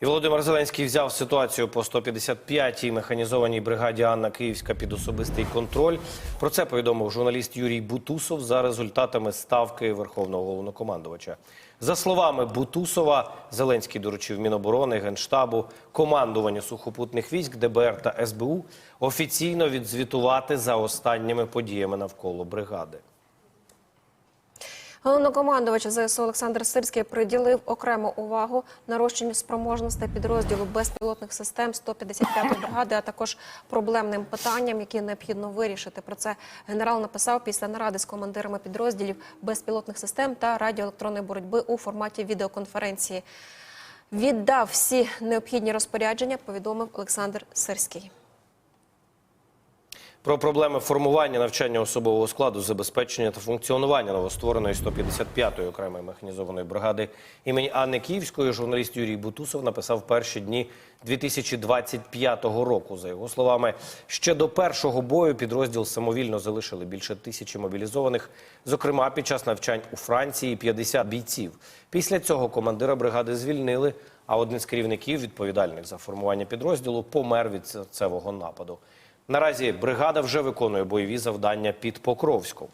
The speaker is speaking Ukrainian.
І Володимир Зеленський взяв ситуацію по 155-й механізованій бригаді Анна Київська під особистий контроль. Про це повідомив журналіст Юрій Бутусов за результатами ставки Верховного головнокомандувача. За словами Бутусова, Зеленський доручив Міноборони, Генштабу, командуванню сухопутних військ, ДБР та СБУ офіційно відзвітувати за останніми подіями навколо бригади. Головнокомандувач ЗСУ Олександр Сирський приділив окрему увагу нарощенню спроможностей підрозділу безпілотних систем 155-ї бригади, а також проблемним питанням, які необхідно вирішити. Про це генерал написав після наради з командирами підрозділів безпілотних систем та радіоелектронної боротьби у форматі відеоконференції. Віддав всі необхідні розпорядження, повідомив Олександр Сирський. Про проблеми формування навчання особового складу, забезпечення та функціонування новоствореної 155-ї окремої механізованої бригади імені Анни Київської журналіст Юрій Бутусов написав перші дні 2025 року. За його словами, ще до першого бою підрозділ самовільно залишили більше тисячі мобілізованих, зокрема під час навчань у Франції 50 бійців. Після цього командира бригади звільнили, а один з керівників, відповідальних за формування підрозділу, помер від серцевого нападу. Наразі бригада вже виконує бойові завдання під Покровськом.